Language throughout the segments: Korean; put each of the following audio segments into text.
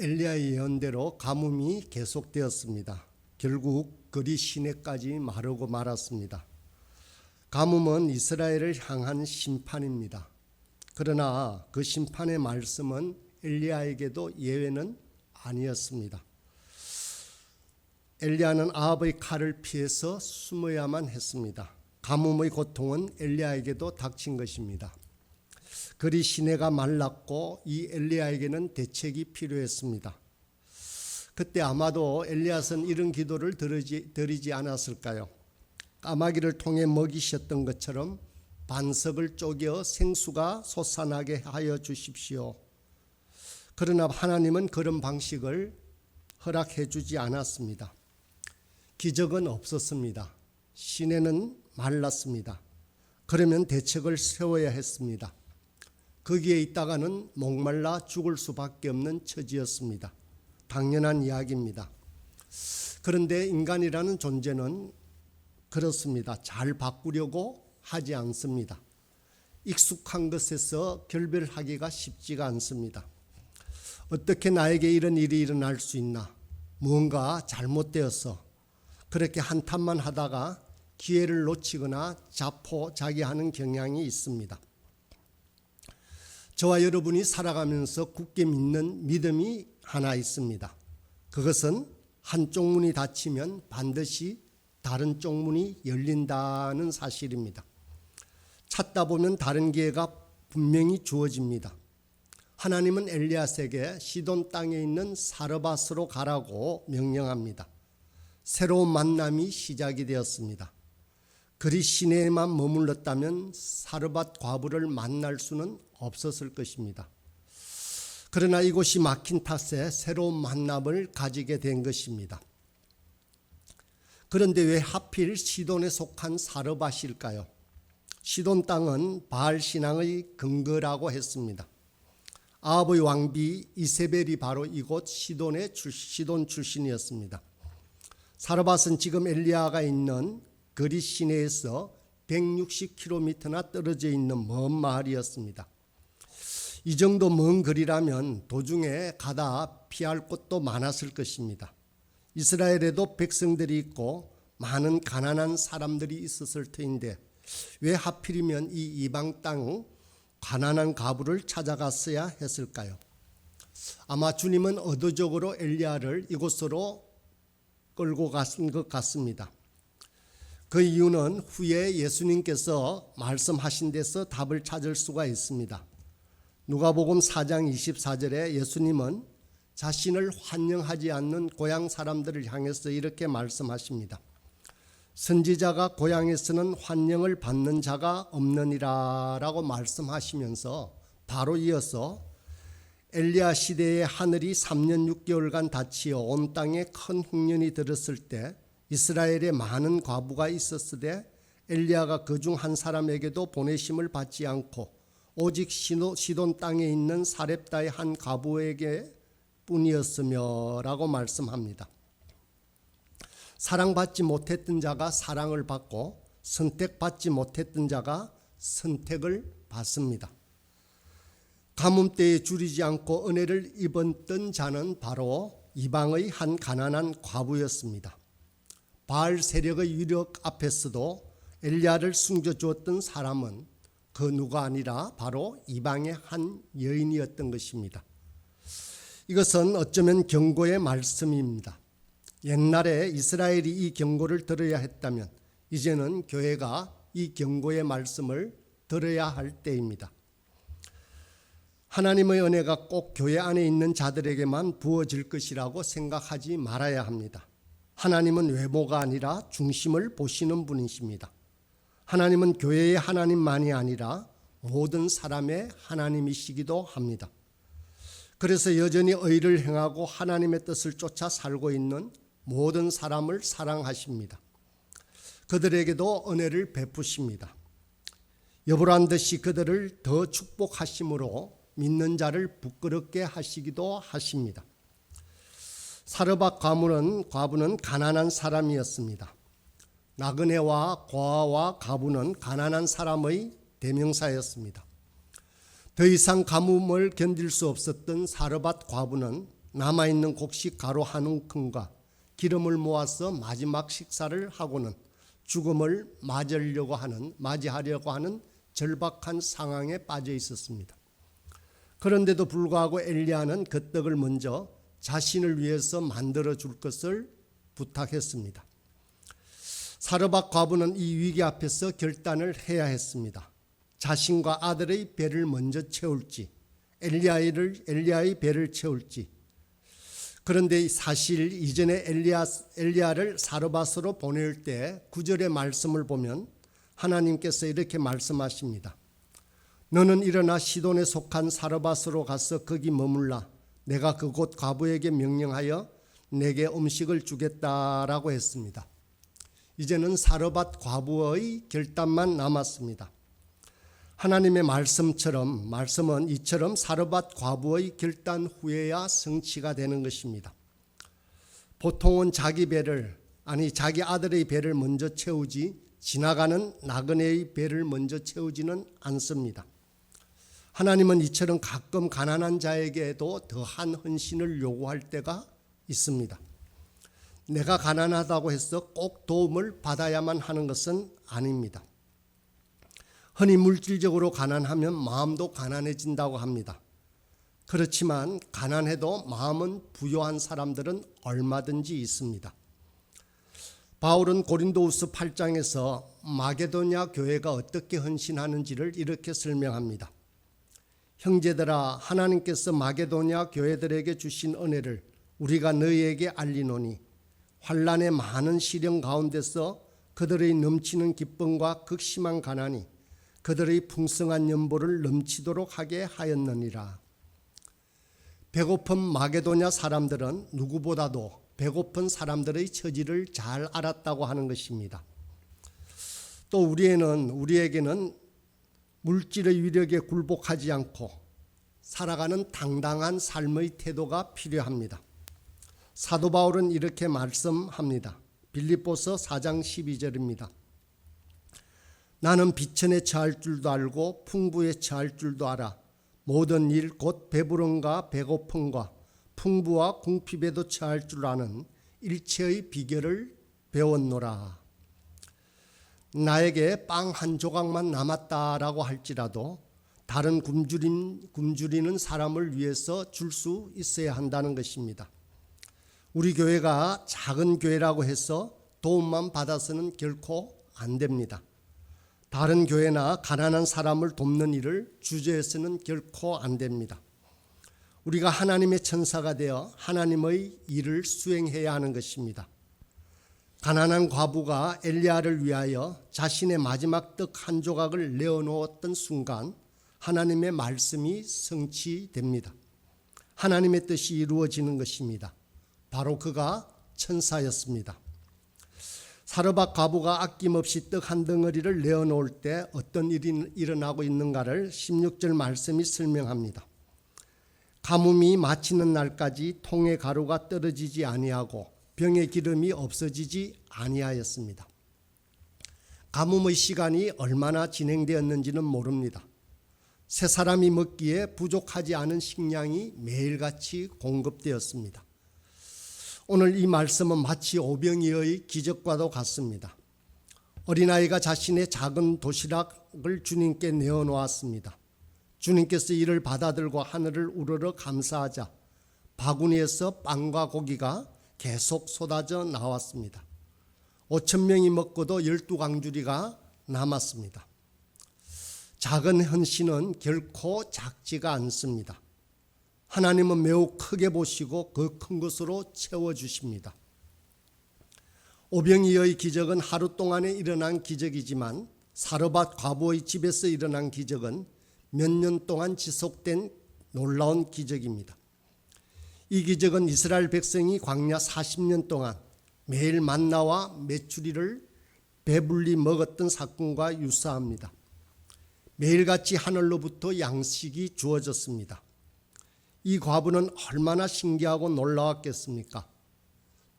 엘리야의 예언대로 가뭄이 계속되었습니다. 결국 그리 시내까지 마르고 말았습니다. 가뭄은 이스라엘을 향한 심판입니다. 그러나 그 심판의 말씀은 엘리야에게도 예외는 아니었습니다. 엘리야는 아합의 칼을 피해서 숨어야만 했습니다. 가뭄의 고통은 엘리야에게도 닥친 것입니다. 그리 시내가 말랐고 이 엘리야에게는 대책이 필요했습니다. 그때 아마도 엘리야는 이런 기도를 드리지, 드리지 않았을까요? 까마귀를 통해 먹이셨던 것처럼 반석을 쪼개어 생수가 솟아나게 하여 주십시오. 그러나 하나님은 그런 방식을 허락해 주지 않았습니다. 기적은 없었습니다. 시내는 말랐습니다. 그러면 대책을 세워야 했습니다. 거기에 있다가는 목말라 죽을 수밖에 없는 처지였습니다. 당연한 이야기입니다. 그런데 인간이라는 존재는 그렇습니다. 잘 바꾸려고 하지 않습니다. 익숙한 것에서 결별하기가 쉽지가 않습니다. 어떻게 나에게 이런 일이 일어날 수 있나? 무언가 잘못되어서 그렇게 한탄만 하다가 기회를 놓치거나 자포 자기하는 경향이 있습니다. 저와 여러분이 살아가면서 굳게 믿는 믿음이 하나 있습니다. 그것은 한쪽 문이 닫히면 반드시 다른 쪽 문이 열린다는 사실입니다. 찾다 보면 다른 기회가 분명히 주어집니다. 하나님은 엘리야스에게 시돈 땅에 있는 사르밧으로 가라고 명령합니다. 새로운 만남이 시작이 되었습니다. 그리 시내에만 머물렀다면 사르밧 과부를 만날 수는 없었을 것입니다. 그러나 이곳이 막힌 탓에 새로운 만남을 가지게 된 것입니다. 그런데 왜 하필 시돈에 속한 사르밧일까요? 시돈 땅은 바알 신앙의 근거라고 했습니다. 아합의 왕비 이세벨이 바로 이곳 시돈의 출, 시돈 출신이었습니다. 사르밧은 지금 엘리야가 있는 거리 시내에서 160km나 떨어져 있는 먼 마을이었습니다. 이 정도 먼 거리라면 도중에 가다 피할 곳도 많았을 것입니다. 이스라엘에도 백성들이 있고 많은 가난한 사람들이 있었을 터인데 왜 하필이면 이 이방 땅 가난한 가부를 찾아갔어야 했을까요? 아마 주님은 의도적으로 엘리야를 이곳으로 끌고 갔은 것 같습니다. 그 이유는 후에 예수님께서 말씀하신 데서 답을 찾을 수가 있습니다. 누가복음 4장 24절에 예수님은 자신을 환영하지 않는 고향 사람들을 향해서 이렇게 말씀하십니다. 선지자가 고향에서는 환영을 받는 자가 없느니라라고 말씀하시면서 바로 이어서 엘리야 시대의 하늘이 3년 6개월간 닫히어 온 땅에 큰 흉년이 들었을 때 이스라엘에 많은 과부가 있었으되 엘리야가 그 중 한 사람에게도 보내심을 받지 않고 오직 시돈 땅에 있는 사렙다의 한 과부에게 뿐이었으며라고 말씀합니다. 사랑받지 못했던 자가 사랑을 받고 선택받지 못했던 자가 선택을 받습니다. 가뭄 때에 줄이지 않고 은혜를 입었던 자는 바로 이방의 한 가난한 과부였습니다. 바알 세력의 유력 앞에서도 엘리야를 숨겨 주었던 사람은 그 누가 아니라 바로 이방의 한 여인이었던 것입니다. 이것은 어쩌면 경고의 말씀입니다. 옛날에 이스라엘이 이 경고를 들어야 했다면 이제는 교회가 이 경고의 말씀을 들어야 할 때입니다. 하나님의 은혜가 꼭 교회 안에 있는 자들에게만 부어질 것이라고 생각하지 말아야 합니다. 하나님은 외모가 아니라 중심을 보시는 분이십니다. 하나님은 교회의 하나님만이 아니라 모든 사람의 하나님이시기도 합니다. 그래서 여전히 의를 행하고 하나님의 뜻을 쫓아 살고 있는 모든 사람을 사랑하십니다. 그들에게도 은혜를 베푸십니다. 여부란 듯이 그들을 더 축복하심으로 믿는 자를 부끄럽게 하시기도 하십니다. 사르밧 과부는 과부는 가난한 사람이었습니다. 나그네와 고아와 가부는 가난한 사람의 대명사였습니다. 더 이상 가뭄을 견딜 수 없었던 사르밧 과부는 남아있는 곡식 가루 한 움큼과 기름을 모아서 마지막 식사를 하고는 죽음을 맞으려고 하는 맞이하려고 하는 절박한 상황에 빠져 있었습니다. 그런데도 불구하고 엘리야는 그 떡을 먼저 자신을 위해서 만들어 줄 것을 부탁했습니다. 사르밧 과부는 이 위기 앞에서 결단을 해야 했습니다. 자신과 아들의 배를 먼저 채울지 엘리야를 엘리야의 배를 채울지 그런데 사실 이전에 엘리야 엘리야를 사르밧으로 보낼 때 구절의 말씀을 보면 하나님께서 이렇게 말씀하십니다. 너는 일어나 시돈에 속한 사르밧으로 가서 거기 머물라. 내가 그곳 과부에게 명령하여 내게 음식을 주겠다라고 했습니다. 이제는 사르밧 과부의 결단만 남았습니다. 하나님의 말씀처럼 말씀은 이처럼 사르밧 과부의 결단 후에야 성취가 되는 것입니다. 보통은 자기 배를 아니 자기 아들의 배를 먼저 채우지 지나가는 나그네의 배를 먼저 채우지는 않습니다. 하나님은 이처럼 가끔 가난한 자에게도 더한 헌신을 요구할 때가 있습니다. 내가 가난하다고 해서 꼭 도움을 받아야만 하는 것은 아닙니다. 흔히 물질적으로 가난하면 마음도 가난해진다고 합니다. 그렇지만 가난해도 마음은 부요한 사람들은 얼마든지 있습니다. 바울은 고린도후서 8장에서 마게도냐 교회가 어떻게 헌신하는지를 이렇게 설명합니다. 형제들아 하나님께서 마게도냐 교회들에게 주신 은혜를 우리가 너희에게 알리노니 환란의 많은 시련 가운데서 그들의 넘치는 기쁨과 극심한 가난이 그들의 풍성한 연보를 넘치도록 하게 하였느니라. 배고픈 마게도냐 사람들은 누구보다도 배고픈 사람들의 처지를 잘 알았다고 하는 것입니다. 또 우리에는 우리에게는 물질의 위력에 굴복하지 않고 살아가는 당당한 삶의 태도가 필요합니다. 사도 바울은 이렇게 말씀합니다. 빌립보서 4장 12절입니다. 나는 비천에 처할 줄도 알고 풍부에 처할 줄도 알아. 모든 일 곧 배부름과 배고픔과 풍부와 궁핍에도 처할 줄 아는 일체의 비결을 배웠노라. 나에게 빵 한 조각만 남았다라고 할지라도 다른 굶주린, 굶주리는 사람을 위해서 줄 수 있어야 한다는 것입니다. 우리 교회가 작은 교회라고 해서 도움만 받아서는 결코 안 됩니다. 다른 교회나 가난한 사람을 돕는 일을 주저해서는 결코 안 됩니다. 우리가 하나님의 천사가 되어 하나님의 일을 수행해야 하는 것입니다. 가난한 과부가 엘리야를 위하여 자신의 마지막 떡 한 조각을 내어놓았던 순간 하나님의 말씀이 성취됩니다. 하나님의 뜻이 이루어지는 것입니다. 바로 그가 천사였습니다. 사르밧 과부가 아낌없이 떡 한 덩어리를 내어놓을 때 어떤 일이 일어나고 있는가를 16절 말씀이 설명합니다. 가뭄이 마치는 날까지 통의 가루가 떨어지지 아니하고 병의 기름이 없어지지 아니하였습니다. 가뭄의 시간이 얼마나 진행되었는지는 모릅니다. 세 사람이 먹기에 부족하지 않은 식량이 매일같이 공급되었습니다. 오늘 이 말씀은 마치 오병이의 기적과도 같습니다. 어린아이가 자신의 작은 도시락을 주님께 내어놓았습니다. 주님께서 이를 받아들고 하늘을 우러러 감사하자 바구니에서 빵과 고기가 계속 쏟아져 나왔습니다. 5천 명이 먹고도 열두 강주리가 남았습니다. 작은 헌신은 결코 작지가 않습니다. 하나님은 매우 크게 보시고 그 큰 것으로 채워 주십니다. 오병이어의 기적은 하루 동안에 일어난 기적이지만 사르밧 과부의 집에서 일어난 기적은 몇 년 동안 지속된 놀라운 기적입니다. 이 기적은 이스라엘 백성이 광야 40년 동안 매일 만나와 메추리를 배불리 먹었던 사건과 유사합니다. 매일같이 하늘로부터 양식이 주어졌습니다. 이 과부는 얼마나 신기하고 놀라웠겠습니까?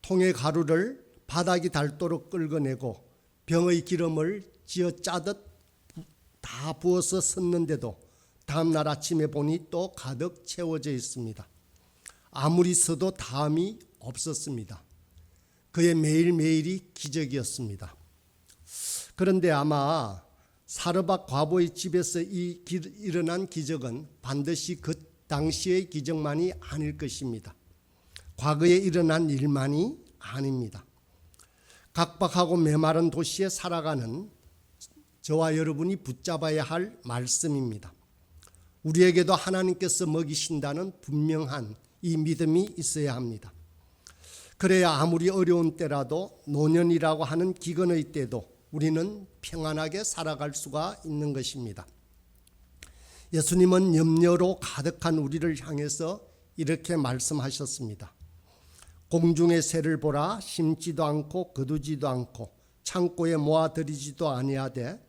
통의 가루를 바닥이 닳도록 끓여내고 병의 기름을 쥐어 짜듯 다 부어서 썼는데도 다음날 아침에 보니 또 가득 채워져 있습니다. 아무리 써도 다음이 없었습니다. 그의 매일매일이 기적이었습니다. 그런데 아마 사르밧 과부의 집에서 이 기, 일어난 기적은 반드시 그 당시의 기적만이 아닐 것입니다. 과거에 일어난 일만이 아닙니다. 각박하고 메마른 도시에 살아가는 저와 여러분이 붙잡아야 할 말씀입니다. 우리에게도 하나님께서 먹이신다는 분명한 이 믿음이 있어야 합니다. 그래야 아무리 어려운 때라도 노년이라고 하는 기근의 때도 우리는 평안하게 살아갈 수가 있는 것입니다. 예수님은 염려로 가득한 우리를 향해서 이렇게 말씀하셨습니다. 공중의 새를 보라 심지도 않고 거두지도 않고 창고에 모아들이지도 아니하되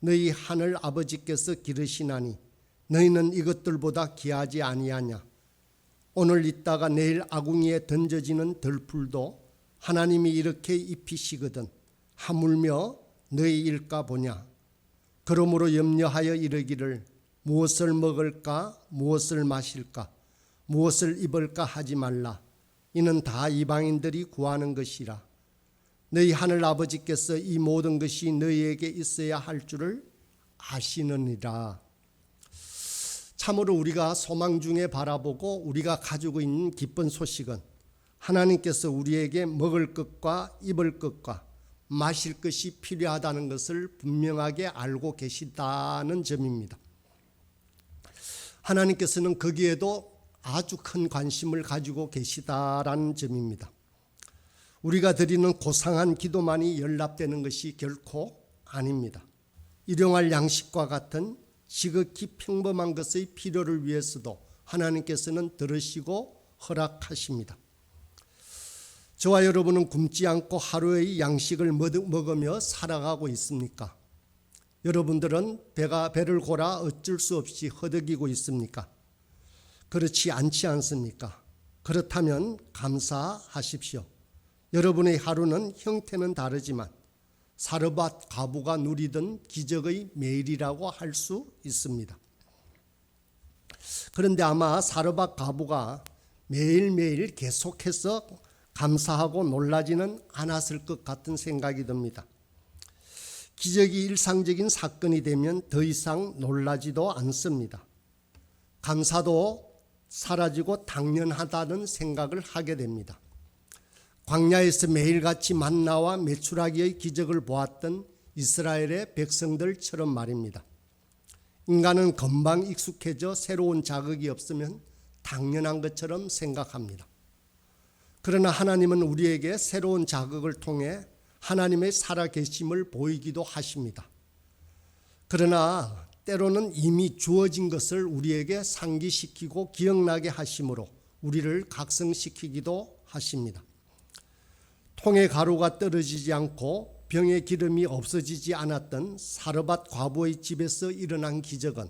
너희 하늘 아버지께서 기르시나니 너희는 이것들보다 귀하지 아니하냐 오늘 있다가 내일 아궁이에 던져지는 들풀도 하나님이 이렇게 입히시거든 하물며 너희 일까 보냐? 그러므로 염려하여 이르기를 무엇을 먹을까? 무엇을 마실까? 무엇을 입을까? 하지 말라. 이는 다 이방인들이 구하는 것이라. 너희 하늘 아버지께서 이 모든 것이 너희에게 있어야 할 줄을 아시느니라 참으로 우리가 소망 중에 바라보고 우리가 가지고 있는 기쁜 소식은 하나님께서 우리에게 먹을 것과 입을 것과 마실 것이 필요하다는 것을 분명하게 알고 계시다는 점입니다. 하나님께서는 거기에도 아주 큰 관심을 가지고 계시다라는 점입니다. 우리가 드리는 고상한 기도만이 연락되는 것이 결코 아닙니다. 일용할 양식과 같은 지극히 평범한 것의 필요를 위해서도 하나님께서는 들으시고 허락하십니다. 저와 여러분은 굶지 않고 하루의 양식을 먹으며 살아가고 있습니까? 여러분들은 배가 배를 골아 어쩔 수 없이 허덕이고 있습니까? 그렇지 않지 않습니까? 그렇다면 감사하십시오. 여러분의 하루는 형태는 다르지만 사르밧 가부가 누리던 기적의 매일이라고 할 수 있습니다. 그런데 아마 사르밧 가부가 매일매일 계속해서 감사하고 놀라지는 않았을 것 같은 생각이 듭니다. 기적이 일상적인 사건이 되면 더 이상 놀라지도 않습니다. 감사도 사라지고 당연하다는 생각을 하게 됩니다. 광야에서 매일같이 만나와 메추라기의 기적을 보았던 이스라엘의 백성들처럼 말입니다. 인간은 금방 익숙해져 새로운 자극이 없으면 당연한 것처럼 생각합니다. 그러나 하나님은 우리에게 새로운 자극을 통해 하나님의 살아계심을 보이기도 하십니다. 그러나 때로는 이미 주어진 것을 우리에게 상기시키고 기억나게 하심으로 우리를 각성시키기도 하십니다. 통의 가루가 떨어지지 않고 병의 기름이 없어지지 않았던 사르밧 과부의 집에서 일어난 기적은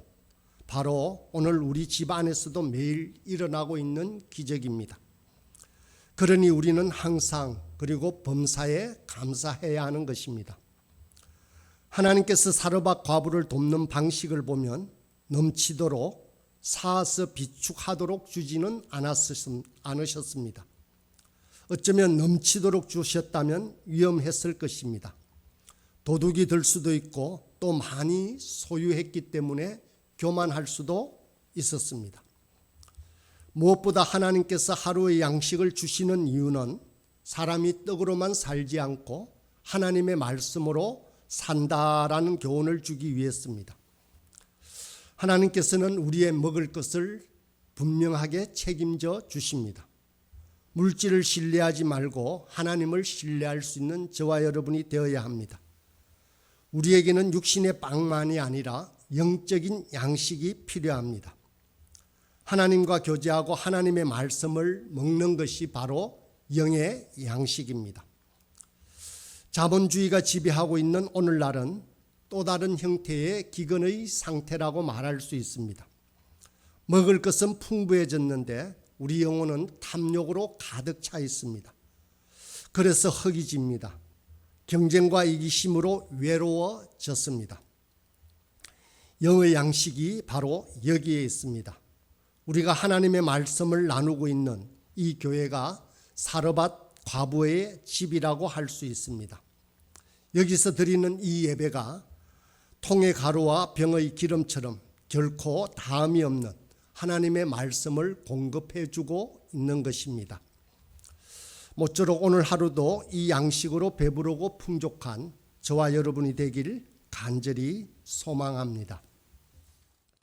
바로 오늘 우리 집 안에서도 매일 일어나고 있는 기적입니다. 그러니 우리는 항상 그리고 범사에 감사해야 하는 것입니다. 하나님께서 사르밧 과부를 돕는 방식을 보면 넘치도록 사서 비축하도록 주지는 않으셨습니다. 어쩌면 넘치도록 주셨다면 위험했을 것입니다. 도둑이 들 수도 있고 또 많이 소유했기 때문에 교만할 수도 있었습니다. 무엇보다 하나님께서 하루의 양식을 주시는 이유는 사람이 떡으로만 살지 않고 하나님의 말씀으로 산다라는 교훈을 주기 위해서입니다. 하나님께서는 우리의 먹을 것을 분명하게 책임져 주십니다. 물질을 신뢰하지 말고 하나님을 신뢰할 수 있는 저와 여러분이 되어야 합니다. 우리에게는 육신의 빵만이 아니라 영적인 양식이 필요합니다. 하나님과 교제하고 하나님의 말씀을 먹는 것이 바로 영의 양식입니다. 자본주의가 지배하고 있는 오늘날은 또 다른 형태의 기근의 상태라고 말할 수 있습니다. 먹을 것은 풍부해졌는데 우리 영혼은 탐욕으로 가득 차 있습니다. 그래서 허기집니다. 경쟁과 이기심으로 외로워졌습니다. 영의 양식이 바로 여기에 있습니다. 우리가 하나님의 말씀을 나누고 있는 이 교회가 사르밧 과부의 집이라고 할 수 있습니다. 여기서 드리는 이 예배가 통의 가루와 병의 기름처럼 결코 다함이 없는 하나님의 말씀을 공급해 주고 있는 것입니다. 모쪼록 오늘 하루도 이 양식으로 배부르고 풍족한 저와 여러분이 되길 간절히 소망합니다.